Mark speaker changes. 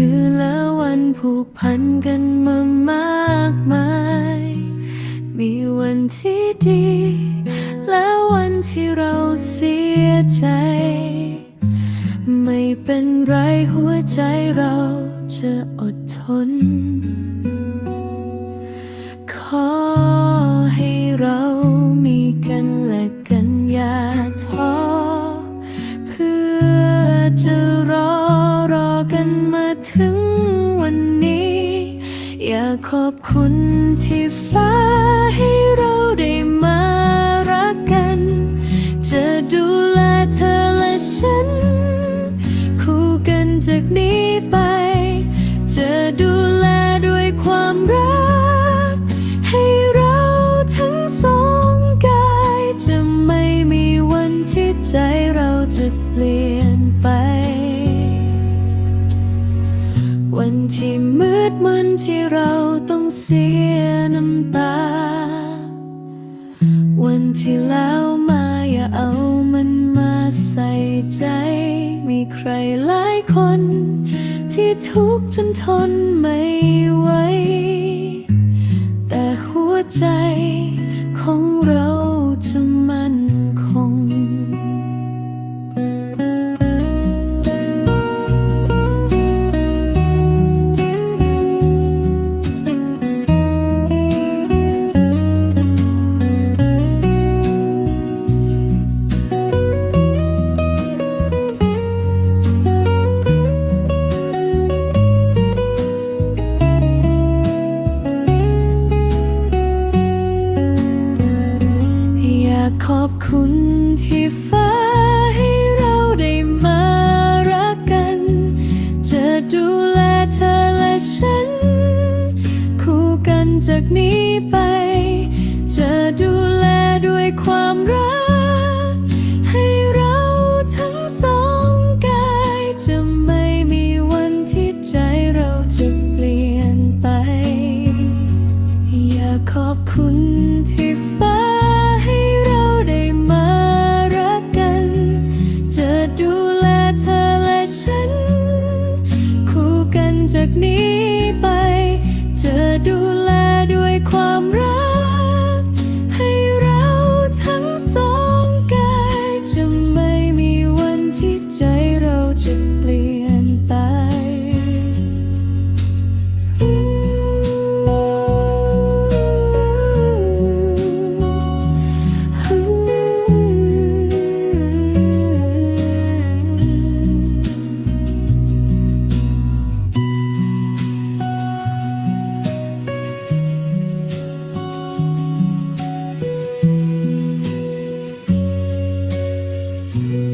Speaker 1: คืนและวันผูกพันกันมามากมาย มีวันที่ดี และวันที่เราเสียใจ ไม่เป็นไรหัวใจเราจะอดทน ขอให้เรามีกันและกันอย่าท้อเพื่อจะ ถึงวันนี้ อยากขอบคุณที่ฟ้าให้เราได้มารักกัน จะดูแลเธอและฉัน คู่กันจากนี้ไป ที่มืดมันที่เราต้องเสียน้ำตา วันที่แล้วมาอย่าเอามันมาใส่ใจ มีใครหลายคน ที่ทุกข์จนทนไม่ไหวแต่หัวใจ อบคุณที่ฟ้าให้เราได้มารักกัน จะดูแลเธอและฉัน คู่กันจากนี้ไป could Thank you.